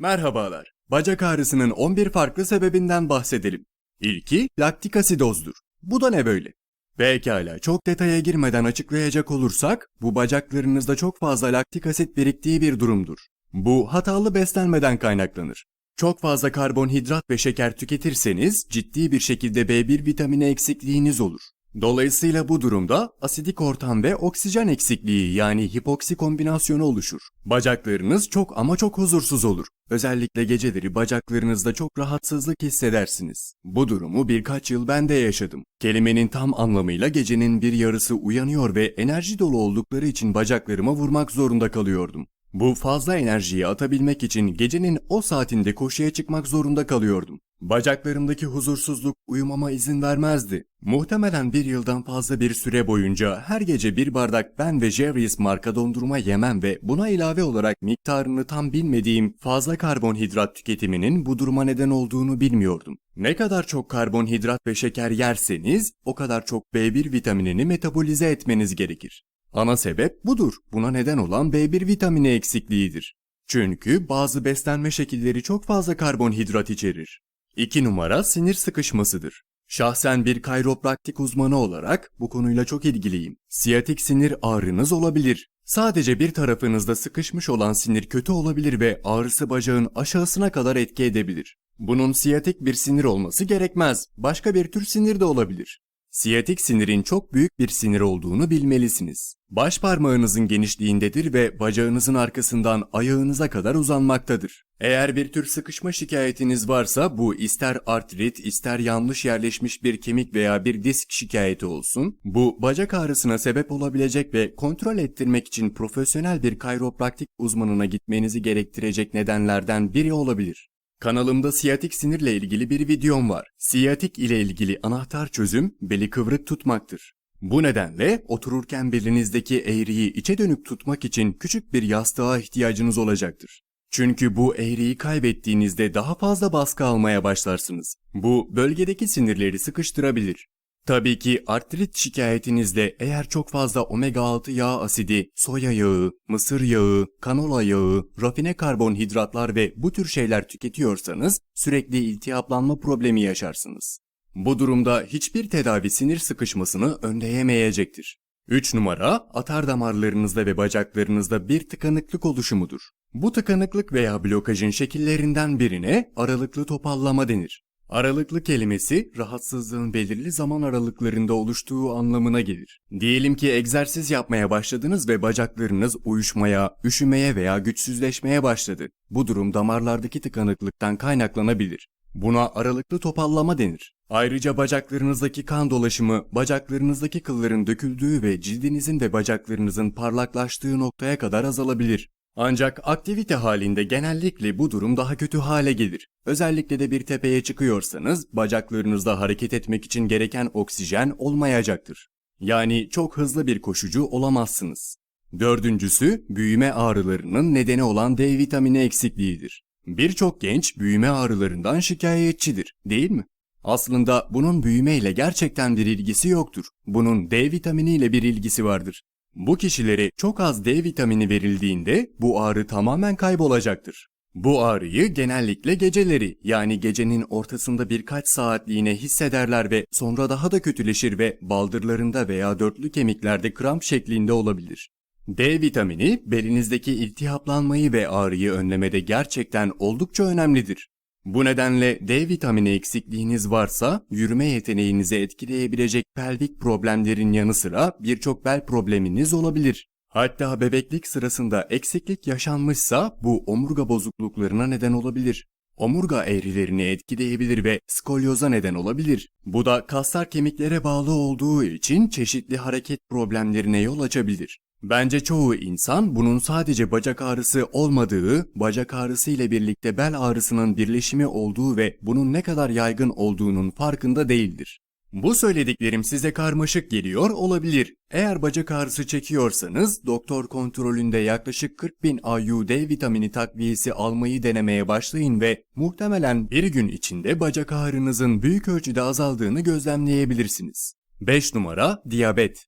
Merhabalar. Bacak ağrısının 11 farklı sebebinden bahsedelim. İlki laktik asidozdur. Bu da ne böyle? Pekala çok detaya girmeden açıklayacak olursak bu bacaklarınızda çok fazla laktik asit biriktiği bir durumdur. Bu hatalı beslenmeden kaynaklanır. Çok fazla karbonhidrat ve şeker tüketirseniz ciddi bir şekilde B1 vitamini eksikliğiniz olur. Dolayısıyla bu durumda asidik ortam ve oksijen eksikliği yani hipoksi kombinasyonu oluşur. Bacaklarınız çok ama çok huzursuz olur. Özellikle geceleri bacaklarınızda çok rahatsızlık hissedersiniz. Bu durumu birkaç yıl ben de yaşadım. Kelimenin tam anlamıyla gecenin bir yarısı uyanıyor ve enerji dolu oldukları için bacaklarıma vurmak zorunda kalıyordum. Bu fazla enerjiyi atabilmek için gecenin o saatinde koşuya çıkmak zorunda kalıyordum. Bacaklarımdaki huzursuzluk uyumama izin vermezdi. Muhtemelen bir yıldan fazla bir süre boyunca her gece bir bardak Ben ve Jerry's marka dondurma yemem ve buna ilave olarak miktarını tam bilmediğim fazla karbonhidrat tüketiminin bu duruma neden olduğunu bilmiyordum. Ne kadar çok karbonhidrat ve şeker yerseniz o kadar çok B1 vitaminini metabolize etmeniz gerekir. Ana sebep budur. Buna neden olan B1 vitamini eksikliğidir. Çünkü bazı beslenme şekilleri çok fazla karbonhidrat içerir. 2 numara sinir sıkışmasıdır. Şahsen bir kayropraktik uzmanı olarak bu konuyla çok ilgiliyim. Siyatik sinir ağrınız olabilir. Sadece bir tarafınızda sıkışmış olan sinir kötü olabilir ve ağrısı bacağın aşağısına kadar etki edebilir. Bunun siyatik bir sinir olması gerekmez. Başka bir tür sinir de olabilir. Siyatik sinirin çok büyük bir sinir olduğunu bilmelisiniz. Baş parmağınızın genişliğindedir ve bacağınızın arkasından ayağınıza kadar uzanmaktadır. Eğer bir tür sıkışma şikayetiniz varsa bu ister artrit ister yanlış yerleşmiş bir kemik veya bir disk şikayeti olsun, bu bacak ağrısına sebep olabilecek ve kontrol ettirmek için profesyonel bir kayropraktik uzmanına gitmenizi gerektirecek nedenlerden biri olabilir. Kanalımda siyatik sinirle ilgili bir videom var. Siyatik ile ilgili anahtar çözüm beli kıvrık tutmaktır. Bu nedenle otururken belinizdeki eğriyi içe dönük tutmak için küçük bir yastığa ihtiyacınız olacaktır. Çünkü bu eğriyi kaybettiğinizde daha fazla baskı almaya başlarsınız. Bu bölgedeki sinirleri sıkıştırabilir. Tabii ki artrit şikayetinizde eğer çok fazla omega 6 yağ asidi, soya yağı, mısır yağı, kanola yağı, rafine karbonhidratlar ve bu tür şeyler tüketiyorsanız sürekli iltihaplanma problemi yaşarsınız. Bu durumda hiçbir tedavi sinir sıkışmasını önleyemeyecektir. 3 numara atar damarlarınızda ve bacaklarınızda bir tıkanıklık oluşumudur. Bu tıkanıklık veya blokajın şekillerinden birine aralıklı topallama denir. Aralıklı kelimesi rahatsızlığın belirli zaman aralıklarında oluştuğu anlamına gelir. Diyelim ki egzersiz yapmaya başladınız ve bacaklarınız uyuşmaya, üşümeye veya güçsüzleşmeye başladı. Bu durum damarlardaki tıkanıklıktan kaynaklanabilir. Buna aralıklı topallama denir. Ayrıca bacaklarınızdaki kan dolaşımı, bacaklarınızdaki kılların döküldüğü ve cildinizin ve bacaklarınızın parlaklaştığı noktaya kadar azalabilir. Ancak aktivite halinde genellikle bu durum daha kötü hale gelir. Özellikle de bir tepeye çıkıyorsanız bacaklarınızda hareket etmek için gereken oksijen olmayacaktır. Yani çok hızlı bir koşucu olamazsınız. Dördüncüsü büyüme ağrılarının nedeni olan D vitamini eksikliğidir. Birçok genç büyüme ağrılarından şikayetçidir, değil mi? Aslında bunun büyüme ile gerçekten bir ilgisi yoktur. Bunun D vitamini ile bir ilgisi vardır. Bu kişilere çok az D vitamini verildiğinde bu ağrı tamamen kaybolacaktır. Bu ağrıyı genellikle geceleri yani gecenin ortasında birkaç saatliğine hissederler ve sonra daha da kötüleşir ve baldırlarında veya dörtlü kemiklerde kramp şeklinde olabilir. D vitamini belinizdeki iltihaplanmayı ve ağrıyı önlemede gerçekten oldukça önemlidir. Bu nedenle D vitamini eksikliğiniz varsa yürüme yeteneğinizi etkileyebilecek pelvik problemlerin yanı sıra birçok bel probleminiz olabilir. Hatta bebeklik sırasında eksiklik yaşanmışsa bu omurga bozukluklarına neden olabilir. Omurga eğrilerini etkileyebilir ve skolyoza neden olabilir. Bu da kaslar kemiklere bağlı olduğu için çeşitli hareket problemlerine yol açabilir. Bence çoğu insan bunun sadece bacak ağrısı olmadığı, bacak ağrısı ile birlikte bel ağrısının birleşimi olduğu ve bunun ne kadar yaygın olduğunun farkında değildir. Bu söylediklerim size karmaşık geliyor olabilir. Eğer bacak ağrısı çekiyorsanız doktor kontrolünde yaklaşık 40 bin IU D vitamini takviyesi almayı denemeye başlayın ve muhtemelen bir gün içinde bacak ağrınızın büyük ölçüde azaldığını gözlemleyebilirsiniz. 5 numara diyabet.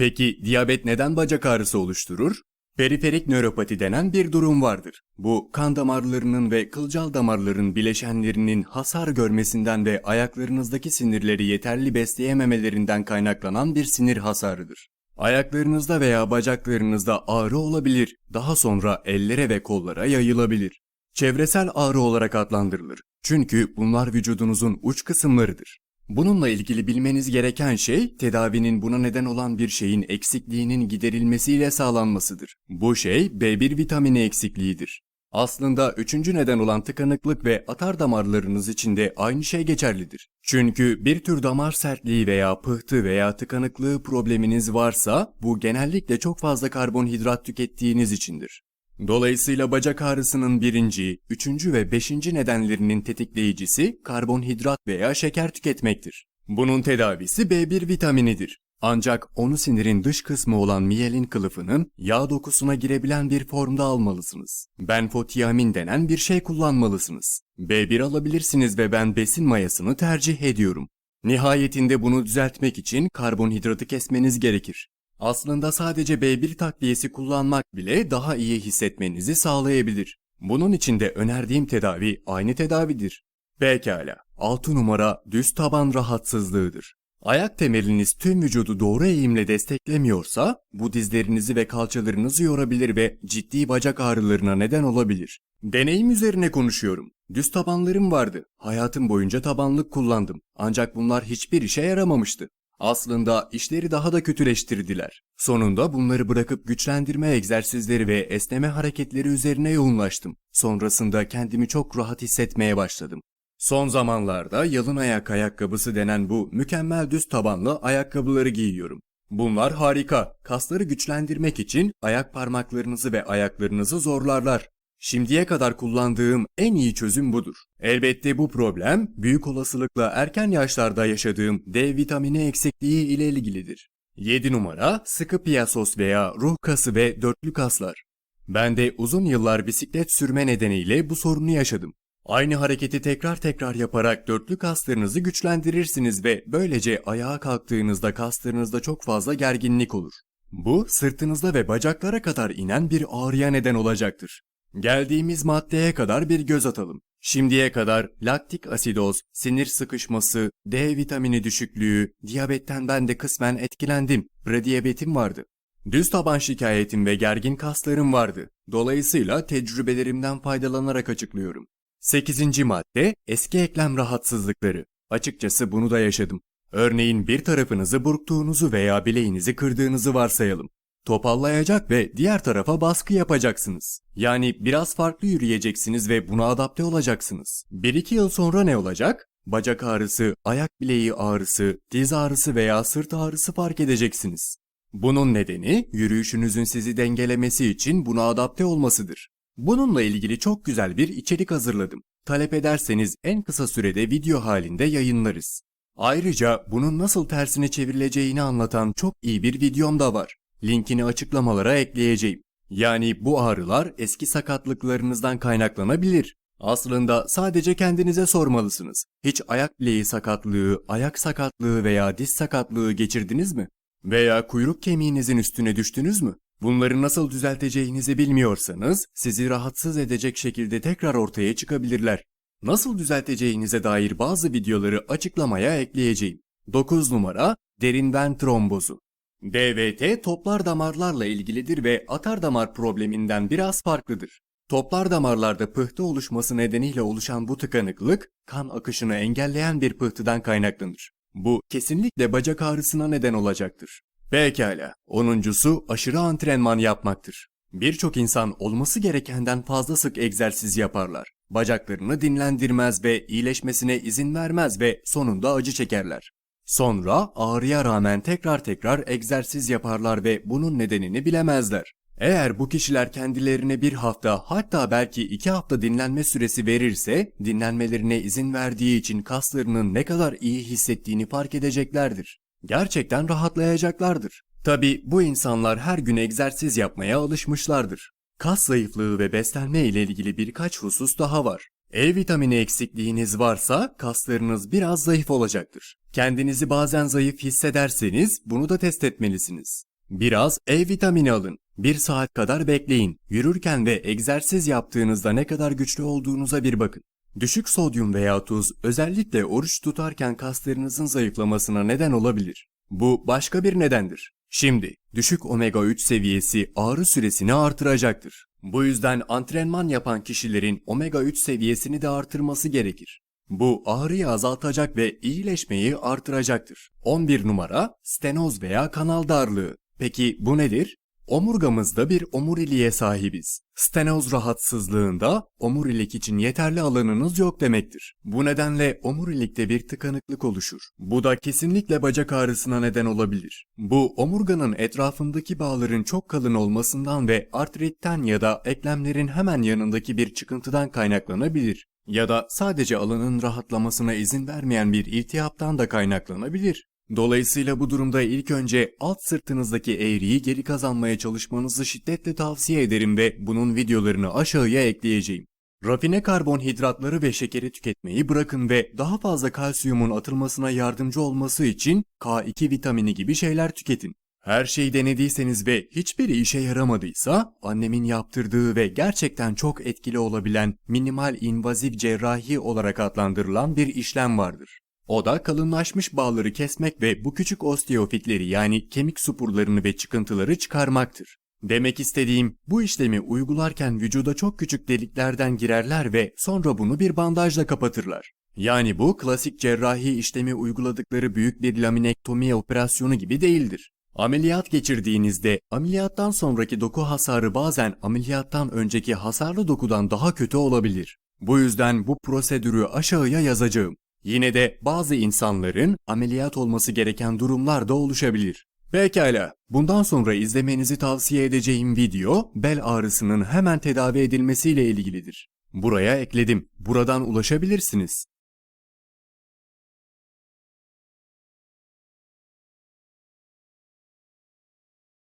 Peki diyabet neden bacak ağrısı oluşturur? Periferik nöropati denen bir durum vardır. Bu kan damarlarının ve kılcal damarların bileşenlerinin hasar görmesinden ve ayaklarınızdaki sinirleri yeterli besleyememelerinden kaynaklanan bir sinir hasarıdır. Ayaklarınızda veya bacaklarınızda ağrı olabilir, daha sonra ellere ve kollara yayılabilir. Çevresel ağrı olarak adlandırılır. Çünkü bunlar vücudunuzun uç kısımlarıdır. Bununla ilgili bilmeniz gereken şey tedavinin buna neden olan bir şeyin eksikliğinin giderilmesiyle sağlanmasıdır. Bu şey B1 vitamini eksikliğidir. Aslında üçüncü neden olan tıkanıklık ve atar damarlarınız için de aynı şey geçerlidir. Çünkü bir tür damar sertliği veya pıhtı veya tıkanıklığı probleminiz varsa bu genellikle çok fazla karbonhidrat tükettiğiniz içindir. Dolayısıyla bacak ağrısının birinci, üçüncü ve beşinci nedenlerinin tetikleyicisi karbonhidrat veya şeker tüketmektir. Bunun tedavisi B1 vitaminidir. Ancak onu sinirin dış kısmı olan miyelin kılıfının yağ dokusuna girebilen bir formda almalısınız. Benfotiamin denen bir şey kullanmalısınız. B1 alabilirsiniz ve ben besin mayasını tercih ediyorum. Nihayetinde bunu düzeltmek için karbonhidratı kesmeniz gerekir. Aslında sadece B1 takviyesi kullanmak bile daha iyi hissetmenizi sağlayabilir. Bunun için de önerdiğim tedavi aynı tedavidir. Pekala. 6 numara düz taban rahatsızlığıdır. Ayak temeliniz tüm vücudu doğru eğimle desteklemiyorsa bu dizlerinizi ve kalçalarınızı yorabilir ve ciddi bacak ağrılarına neden olabilir. Deneyim üzerine konuşuyorum. Düz tabanlarım vardı. Hayatım boyunca tabanlık kullandım. Ancak bunlar hiçbir işe yaramamıştı. Aslında işleri daha da kötüleştirdiler. Sonunda bunları bırakıp güçlendirme egzersizleri ve esneme hareketleri üzerine yoğunlaştım. Sonrasında kendimi çok rahat hissetmeye başladım. Son zamanlarda yalın ayak ayakkabısı denen bu mükemmel düz tabanlı ayakkabıları giyiyorum. Bunlar harika. Kasları güçlendirmek için ayak parmaklarınızı ve ayaklarınızı zorlarlar. Şimdiye kadar kullandığım en iyi çözüm budur. Elbette bu problem büyük olasılıkla erken yaşlarda yaşadığım D vitamini eksikliği ile ilgilidir. 7 numara sıkı piyasos veya ruh kası ve dörtlü kaslar. Ben de uzun yıllar bisiklet sürme nedeniyle bu sorunu yaşadım. Aynı hareketi tekrar tekrar yaparak dörtlü kaslarınızı güçlendirirsiniz ve böylece ayağa kalktığınızda kaslarınızda çok fazla gerginlik olur. Bu sırtınızda ve bacaklara kadar inen bir ağrıya neden olacaktır. Geldiğimiz maddeye kadar bir göz atalım. Şimdiye kadar laktik asidoz, sinir sıkışması, D vitamini düşüklüğü, diyabetten ben de kısmen etkilendim. Prediyabetim vardı. Düz taban şikayetim ve gergin kaslarım vardı. Dolayısıyla tecrübelerimden faydalanarak açıklıyorum. 8. madde eski eklem rahatsızlıkları. Açıkçası bunu da yaşadım. Örneğin bir tarafınızı burktuğunuzu veya bileğinizi kırdığınızı varsayalım. Topallayacak ve diğer tarafa baskı yapacaksınız. Yani biraz farklı yürüyeceksiniz ve buna adapte olacaksınız. 1-2 yıl sonra ne olacak? Bacak ağrısı, ayak bileği ağrısı, diz ağrısı veya sırt ağrısı fark edeceksiniz. Bunun nedeni yürüyüşünüzün sizi dengelemesi için buna adapte olmasıdır. Bununla ilgili çok güzel bir içerik hazırladım. Talep ederseniz en kısa sürede video halinde yayınlarız. Ayrıca bunun nasıl tersine çevrileceğini anlatan çok iyi bir videom da var. Linkini açıklamalara ekleyeceğim. Yani bu ağrılar eski sakatlıklarınızdan kaynaklanabilir. Aslında sadece kendinize sormalısınız. Hiç ayak bileği sakatlığı, ayak sakatlığı veya diz sakatlığı geçirdiniz mi? Veya kuyruk kemiğinizin üstüne düştünüz mü? Bunları nasıl düzelteceğinizi bilmiyorsanız sizi rahatsız edecek şekilde tekrar ortaya çıkabilirler. Nasıl düzelteceğinize dair bazı videoları açıklamaya ekleyeceğim. 9 numara derin ven trombozu. DVT toplar damarlarla ilgilidir ve atar damar probleminden biraz farklıdır. Toplar damarlarda pıhtı oluşması nedeniyle oluşan bu tıkanıklık, kan akışını engelleyen bir pıhtıdan kaynaklanır. Bu kesinlikle bacak ağrısına neden olacaktır. Pekala, onuncusu aşırı antrenman yapmaktır. Birçok insan olması gerekenden fazla sık egzersiz yaparlar. Bacaklarını dinlendirmez ve iyileşmesine izin vermez ve sonunda acı çekerler. Sonra ağrıya rağmen tekrar tekrar egzersiz yaparlar ve bunun nedenini bilemezler. Eğer bu kişiler kendilerine bir hafta hatta belki iki hafta dinlenme süresi verirse dinlenmelerine izin verdiği için kaslarının ne kadar iyi hissettiğini fark edeceklerdir. Gerçekten rahatlayacaklardır. Tabi bu insanlar her gün egzersiz yapmaya alışmışlardır. Kas zayıflığı ve beslenme ile ilgili birkaç husus daha var. E vitamini eksikliğiniz varsa kaslarınız biraz zayıf olacaktır. Kendinizi bazen zayıf hissederseniz bunu da test etmelisiniz. Biraz E vitamini alın. Bir saat kadar bekleyin. Yürürken ve egzersiz yaptığınızda ne kadar güçlü olduğunuza bir bakın. Düşük sodyum veya tuz özellikle oruç tutarken kaslarınızın zayıflamasına neden olabilir. Bu başka bir nedendir. Şimdi düşük omega 3 seviyesi ağrı süresini artıracaktır. Bu yüzden antrenman yapan kişilerin omega 3 seviyesini de artırması gerekir. Bu ağrıyı azaltacak ve iyileşmeyi artıracaktır. 11 numara stenoz veya kanal darlığı. Peki bu nedir? Omurgamızda bir omuriliğe sahibiz. Stenoz rahatsızlığında omurilik için yeterli alanınız yok demektir. Bu nedenle omurilikte bir tıkanıklık oluşur. Bu da kesinlikle bacak ağrısına neden olabilir. Bu omurganın etrafındaki bağların çok kalın olmasından ve artritten ya da eklemlerin hemen yanındaki bir çıkıntıdan kaynaklanabilir. Ya da sadece alanın rahatlamasına izin vermeyen bir iltihaptan da kaynaklanabilir. Dolayısıyla bu durumda ilk önce alt sırtınızdaki eğriyi geri kazanmaya çalışmanızı şiddetle tavsiye ederim ve bunun videolarını aşağıya ekleyeceğim. Rafine karbonhidratları ve şekeri tüketmeyi bırakın ve daha fazla kalsiyumun atılmasına yardımcı olması için K2 vitamini gibi şeyler tüketin. Her şeyi denediyseniz ve hiçbiri işe yaramadıysa annemin yaptırdığı ve gerçekten çok etkili olabilen minimal invaziv cerrahi olarak adlandırılan bir işlem vardır. O da kalınlaşmış bağları kesmek ve bu küçük osteofitleri yani kemik supurlarını ve çıkıntıları çıkarmaktır. Demek istediğim bu işlemi uygularken vücuda çok küçük deliklerden girerler ve sonra bunu bir bandajla kapatırlar. Yani bu klasik cerrahi işlemi uyguladıkları büyük bir laminektomi operasyonu gibi değildir. Ameliyat geçirdiğinizde ameliyattan sonraki doku hasarı bazen ameliyattan önceki hasarlı dokudan daha kötü olabilir. Bu yüzden bu prosedürü aşağıya yazacağım. Yine de bazı insanların ameliyat olması gereken durumlar da oluşabilir. Pekala, bundan sonra izlemenizi tavsiye edeceğim video bel ağrısının hemen tedavi edilmesiyle ilgilidir. Buraya ekledim. Buradan ulaşabilirsiniz.